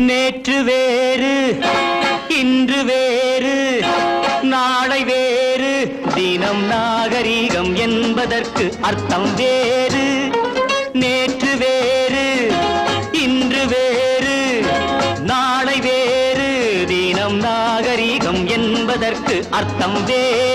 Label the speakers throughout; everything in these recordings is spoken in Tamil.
Speaker 1: நேற்று வேறு இன்று வேறு நாளை வேறு. தினம் நாகரீகம் என்பதற்கு அர்த்தம் வேறு. நேற்று வேறு இன்று வேறு நாளை வேறு. தினம் நாகரீகம் என்பதற்கு அர்த்தம் வேறு.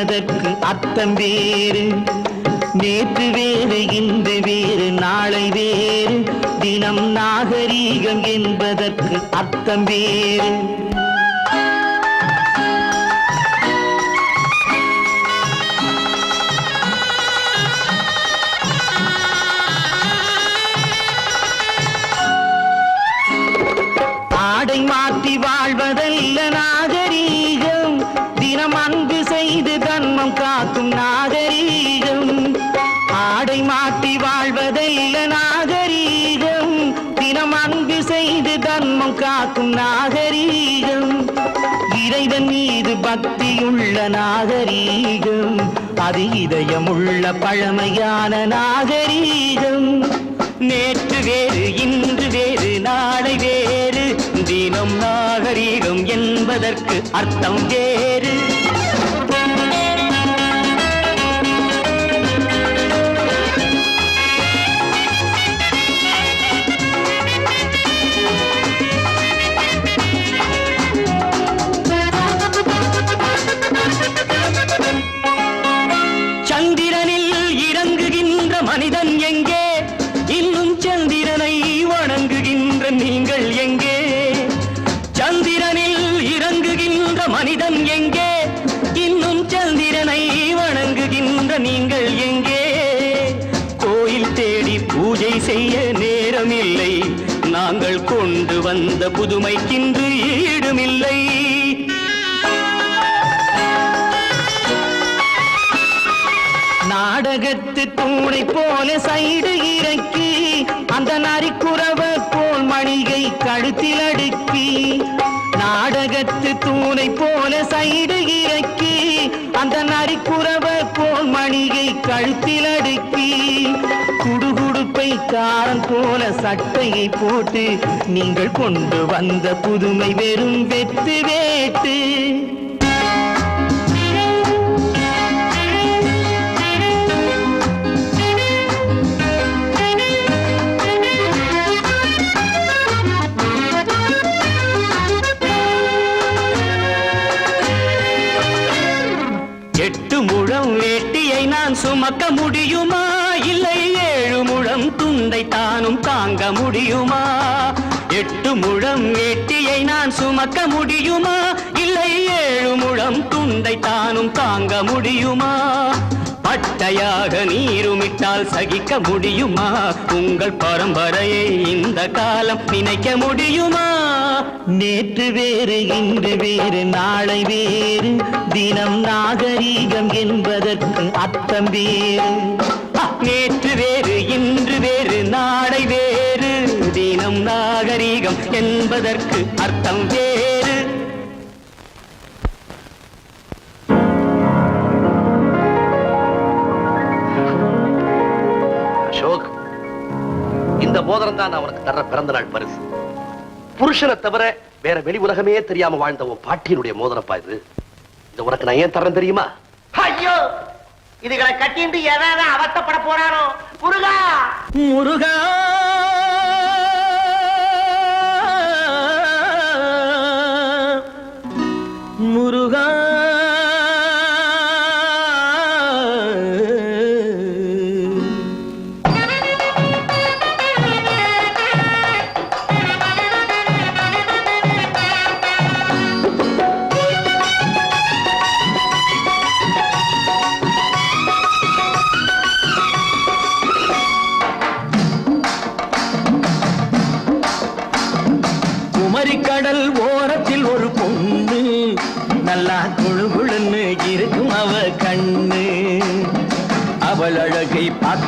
Speaker 1: என்பதற்கு அர்த்தம் வேறு. நேற்று வேறு இன்று வேறு நாளை வேறு. தினம் நாகரீகம் என்பதற்கு அர்த்தம் வேறு. ஆடை மாற்றி வாழ்வதல்ல பக்தியுள்ள நாகரீகம் அது இதயமுள்ள பழமையான நாகரீகம். நேற்று வேறு இன்று வேறு நாளை வேறு. தினம் நாகரீகம் என்பதற்கு அர்த்தம் வேறு. இல்லை. நாங்கள் கொண்டு வந்த புதுமைக்கின்று ஈடுமில்லை. நாடகத்து தூணை போல சைடு இறக்கி அந்த நரிக்குறவ போல் மணிகை கழுத்தில் அடுக்கி நாடகத்து தூணை போல சைடு இறக்கி அந்த நரிக்குறவ போல் மணிகை கழுத்தில் அடுக்கி குடுகுடுப்பை காரன் போல சட்டையை போட்டு நீங்கள் கொண்டு வந்த புதுமை வெறும் வெத்து வேட்டு. எட்டு முழம் வேட்டியை நான் சுமக்க முடியுமா? துண்டை தானும் தாங்க முடியுமா? எட்டு முழம் வேட்டியை நான் சுமக்க முடியுமா? இல்லை ஏழு முழம் துண்டை தானும் தாங்க முடியுமா? பட்டையாக நீருமிட்டால் சகிக்க முடியுமா? உங்கள் பரம்பரையை இந்த காலம் நினைக்க முடியுமா? நேற்று வேறு இன்று வேறு நாளை வேறு. தினம் நாகரீகம் என்பதற்கு அர்த்தம் வேறு. நாகரீகம் என்பதற்கு அர்த்தம் வேறு.
Speaker 2: அசோக் இந்த மோதிரம் தான் நான் உனக்கு தர்ற பிறந்த நாள் பரிசு. புருஷனை தவிர வேற வெளி உலகமே தெரியாம வாழ்ந்த உன் பாட்டியினுடைய மோதிரப்பா இது. இந்த உனக்கு நான் ஏன் தரேன் தெரியுமா?
Speaker 3: ஐயோ இதுகளை கட்டிட்டு எதாவது அவஸ்தப்பட போறாரோ முருகா!
Speaker 1: முருகா! முருகா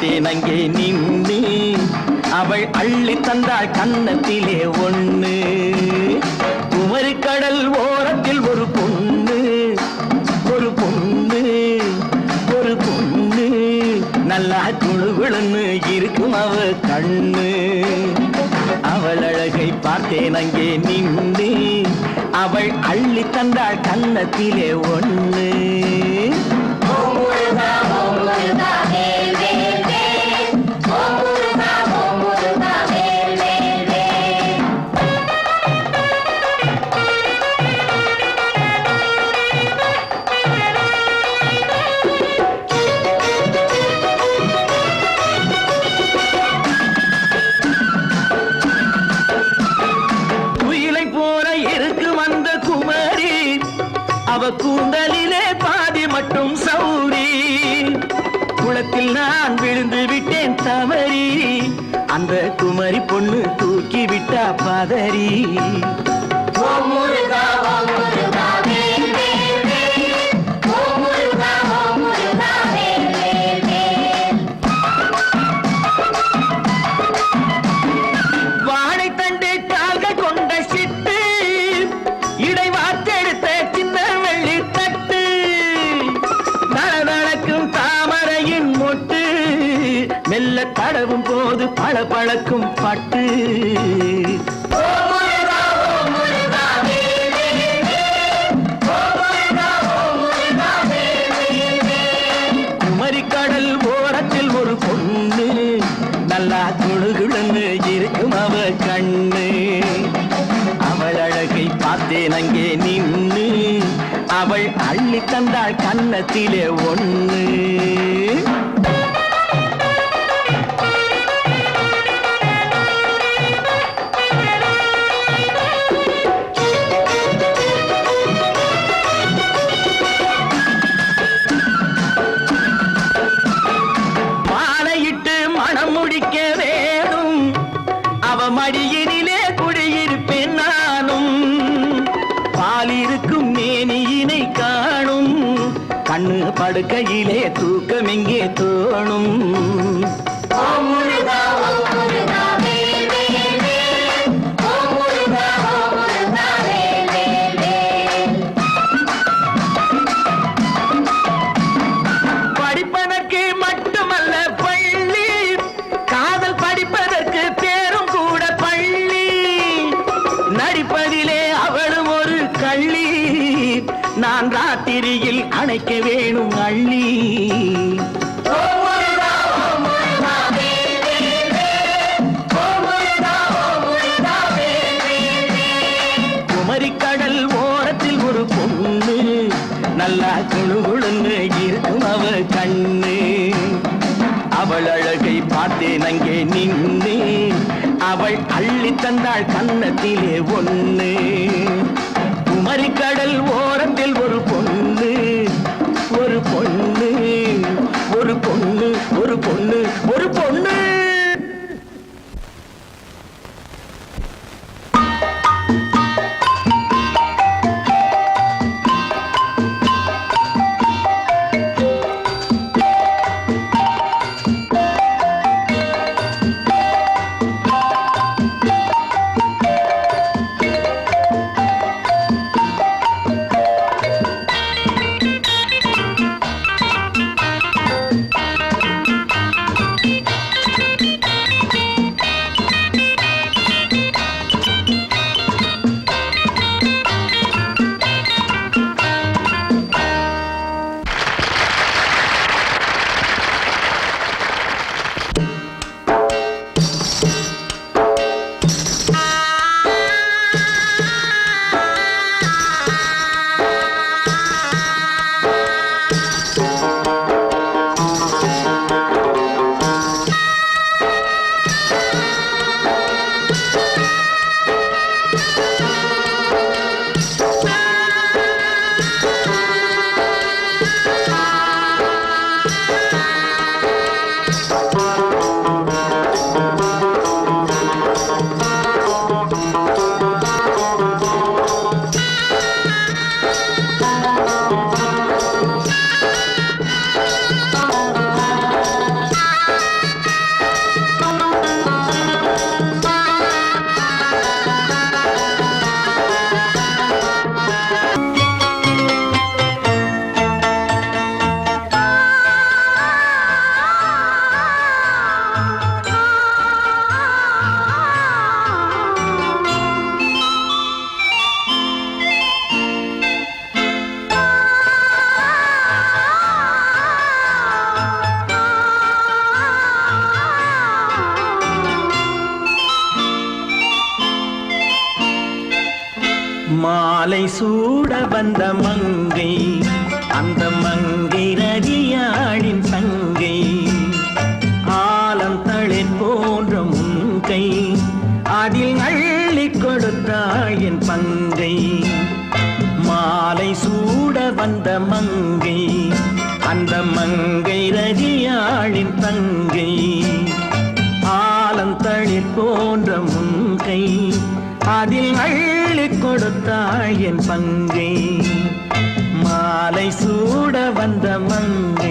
Speaker 4: பார்த்தேன் அங்கே நின்று அவள் அள்ளி தந்தாள் கன்னத்திலே ஒண்ணு. குமரி கடல் ஓரத்தில் ஒரு பொண்ணு. ஒரு பொண்ணு ஒரு பொண்ணு. நல்லா குழுகுழுன்னு இருக்கும் அவ கண்ணு. அவள் அழகை பார்த்தேன் அங்கே நின்று அவள் அள்ளி தந்தாள் கன்னத்திலே ஒன்று பட்டு. குமரிக்கடல் ஓரத்தில் ஒரு பொண்ணு. நல்லா குழுகுழுன்னு இருக்கும் அவ கண்ணு. அவள் அழகை பார்த்தேன் அங்கே நின்று. அவள் அள்ளி தந்தாள் கன்னத்திலே ஒன்று கையிலே தூக்கம் எங்கே தோணும். கன்னத்திலே ஒன்று அதில் அள்ளி கொடுத்தாய் என் பங்கை. மாலை சூட வந்த மங்கை.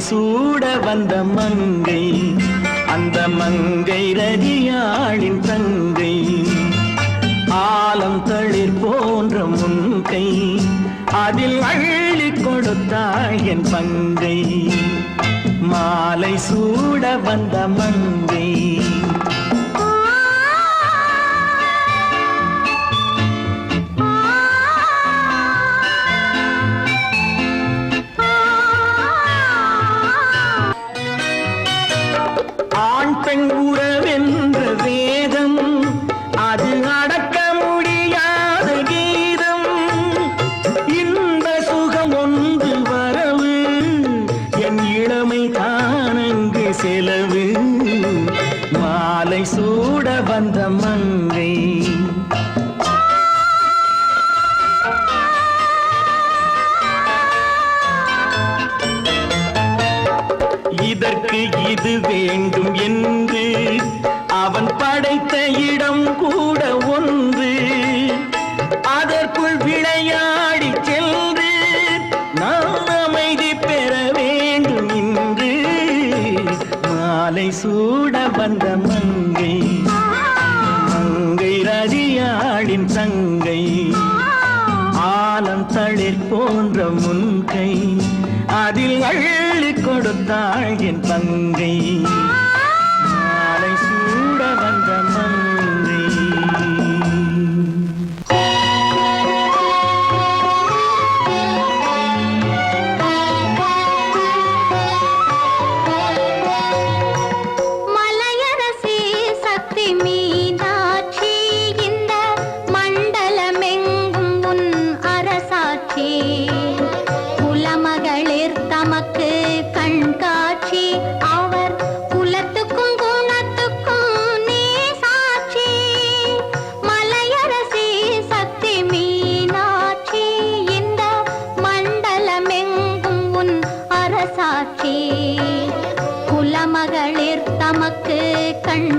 Speaker 4: சூட வந்த மங்கை அந்த மங்கை ரதியாளின் தங்கை. ஆலம் தளிர் போன்ற முன்கை அதில் அள்ளி கொடுத்தாய் என் பங்கை. மாலை சூட வந்த மங்கை. செலவு. மாலை சூட வந்த மங்கை. இதற்கு இது வேண்டும் என்று அவன் படைத்த இடம் கூட வந்த மங்கை. மங்கை ரதியாளின் தங்கை. ஆலம் தளிர் போன்ற முன்கை. அதில் அள்ளி கொடுத்தாள் என் பங்கை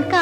Speaker 5: 干。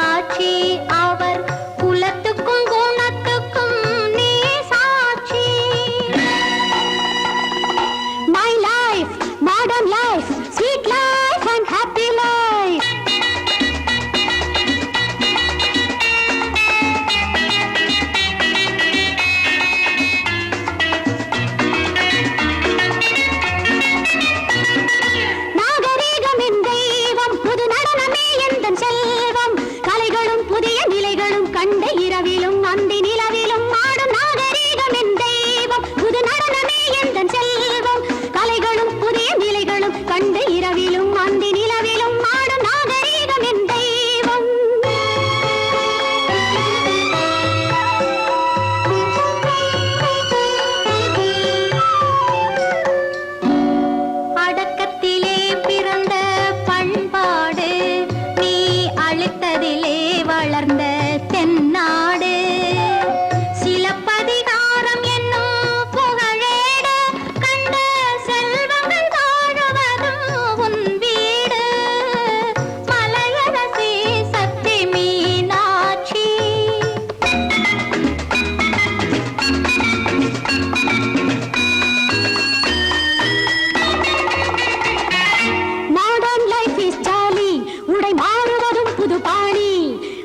Speaker 5: ஆடும் பாணி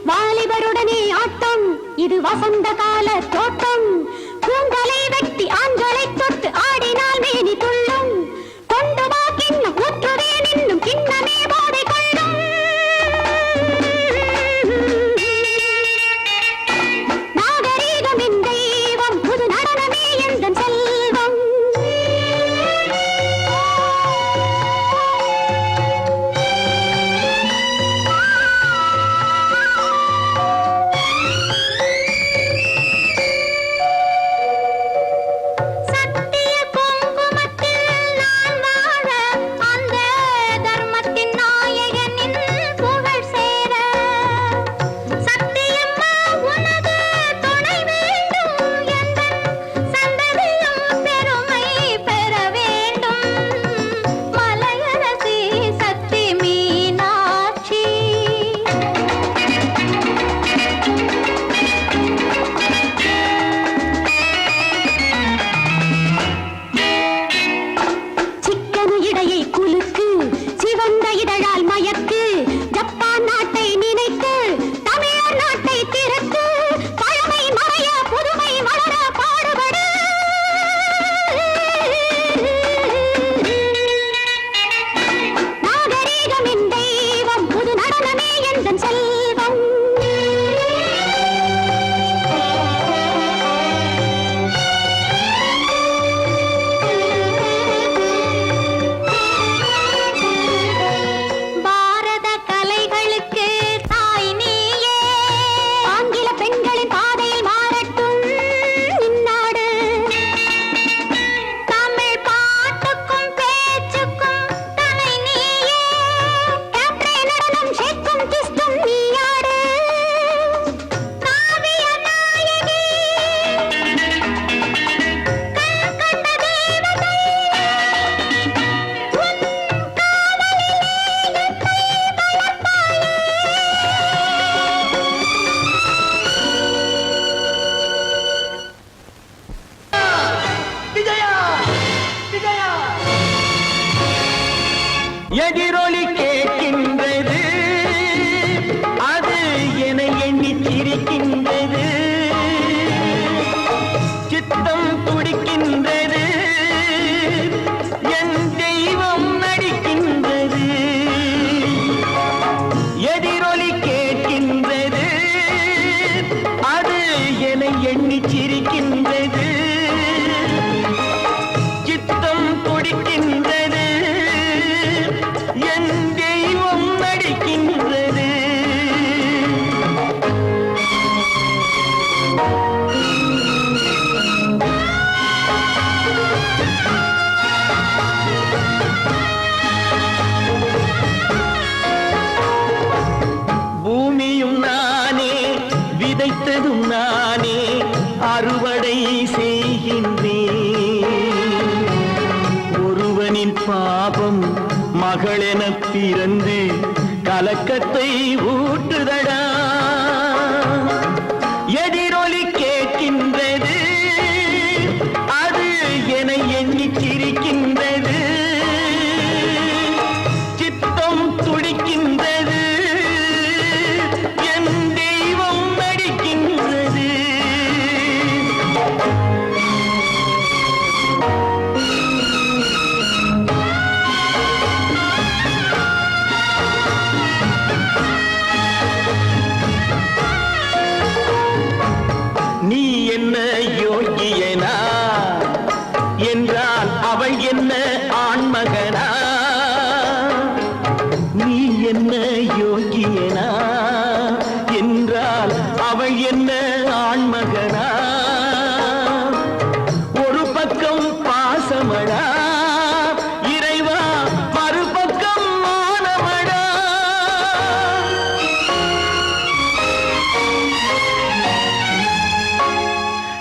Speaker 5: வாலிபருடனே ஆட்டம். இது
Speaker 4: வசந்த கால தோட்டம். பூங்கலை வெட்டி ஆண்களை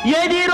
Speaker 6: yedir